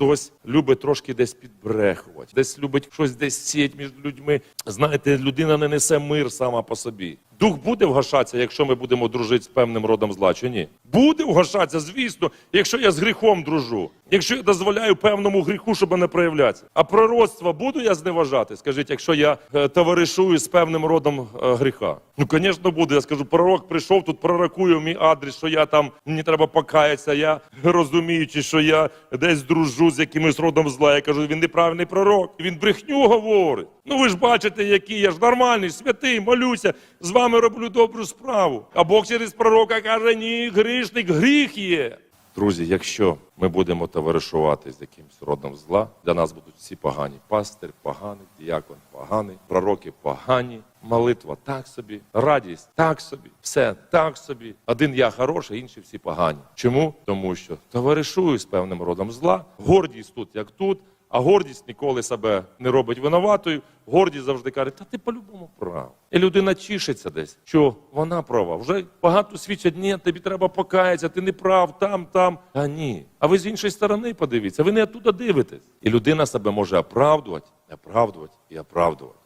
Хтось любить трошки десь підбрехувати, десь любить щось десь сіять між людьми. Знаєте, людина не несе мир сама по собі. Дух буде вгашатися, якщо ми будемо дружити з певним родом зла, чи ні? Буде вгашатися, звісно, якщо я з гріхом дружу, якщо я дозволяю певному гріху, щоб не проявлятися. А пророцтво буду я зневажати? Скажіть, якщо я е, товаришую з певним родом е, гріха? Ну, звісно, буду. Я скажу, пророк прийшов, тут пророкує мій адрес, що я там мені треба покаятися. Я розуміючи, що я десь дружу з якимось родом зла. Я кажу, він неправильний пророк, він брехню говорить. Ну ви ж бачите, який я ж нормальний, святий, молюся, з вами роблю добру справу. А Бог через пророка каже: ні, грішник, гріх є. Друзі, якщо ми будемо товаришувати з якимось родом зла, для нас будуть всі погані. Пастир поганий, діякон поганий, пророки погані, молитва так собі, радість так собі, все так собі. Один я хороший, інші всі погані. Чому? Тому що товаришую з певним родом зла, гордість тут як тут. А гордість ніколи себе не робить винуватою. Гордість завжди каже, та ти по-любому прав. І людина тішиться десь, що вона права. Вже багато свідчать, ні, тобі треба покаятися, ти не прав, там, там. А ні. А ви з іншої сторони подивіться, ви не оттуда дивитесь. І людина себе може оправдувати, оправдувати і оправдувати.